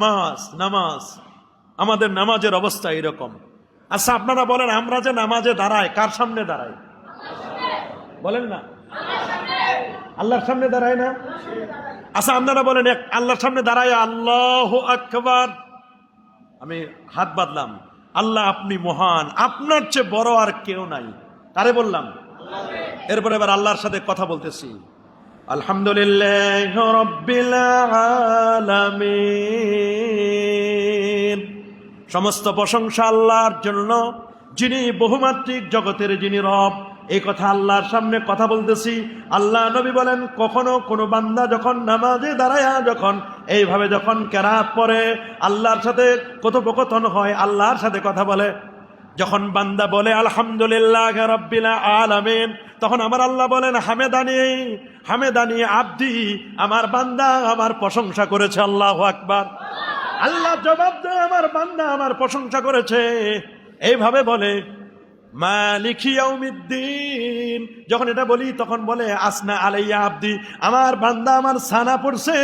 নামাজ নামাজ। আমাদের নামাজের অবস্থা এরকম। আচ্ছা আপনারা বলেন, আমরা যে নামাজে দাঁড়াই, কার সামনে দাঁড়াই? বলেন না? আল্লাহর সামনে দাঁড়ায় না? আচ্ছা আপনারা বলেন আল্লাহর সামনে দাঁড়ায়, আল্লাহ আকবার। আমি হাত বাঁধলাম। আল্লাহ আপনি মহান। আপনার চেয়ে বড় আর কেউ নাই। তারে বললাম? এরপরে এবার আল্লাহর সাথে কথা বলতেছি। আলহামদুলিল্লাহ রব্বিল আলামিন। সমস্ত প্রশংসা আল্লাহর জন্য, যিনি বহুমাত্রিক জগতের যিনি রব, এই কথা আল্লাহর সামনে কথা বলতেছি। আল্লাহ নবী বলেন, কখনো কোনো বান্দা যখন নামাজে দাঁড়ায়া, যখন এইভাবে যখন কেরাত পরে আল্লাহর সাথে কথোপকথন হয়, আল্লাহর সাথে কথা বলে। যখন বান্দা বলে, আলহামদুলিল্লাহ রব্বিল আলামিন, তখন আমার আল্লাহ বলেন, হামেদানি হামেদানি আব্দি, আমার বান্দা আমার প্রশংসা করেছে, আল্লাহ আকবার। আল্লাহ জবাব দেয়, আমার বান্দা আমার প্রশংসা করেছে। এইভাবে বলে, মালিকি ইয়াউমিদ্দিন। যখন এটা বলি, তখন বলে, আসনা আলাইয়া আব্দি, আমার বান্দা আমার সানা পড়ছে।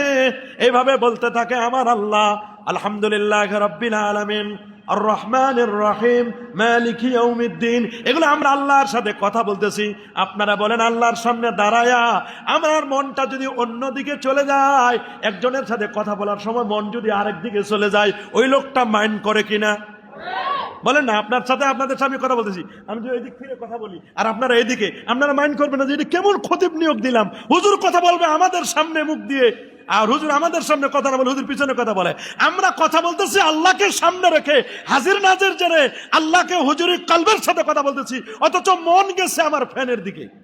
এইভাবে বলতে থাকে আমার আল্লাহ, আলহামদুলিল্লাহ রব্বিল আলামিন। আর রহমানের রহিম মালিকি ইয়াউমিদ্দিন। এগুলো আমরা আল্লাহর সাথে কথা বলতেছি। আপনারা বলেন, আল্লাহর সামনে দাঁড়ায়া আমার মনটা যদি অন্যদিকে চলে যায়, একজনের সাথে কথা বলার সময় মন যদি আরেক দিকে চলে যায়, ওই লোকটা মাইন্ড করে কিনা? বলেন না, আপনার সাথে আপনাদের সামনে কথা বলতেছি। আমি যদি এদিক ফিরে কথা বলি, আর আপনারা এদিকে আপনারা মাইন্ড করবেন না যে এটা কেমন খতিব নিয়োগ দিলাম। হুজুর কথা বলবে আমাদের সামনে মুখ দিয়ে। আর হুজুর আমাদের সামনে কথা বলে হুজুর পিছনে কথা বলে। আমরা কথা বলতেছি আল্লাহকে সামনে রেখে, হাজির নাজির জেনে আল্লাহকে হুজুরি কলবের সাথে কথা বলতেছি, অথচ মন গেছে আমার ফ্যানের দিকে।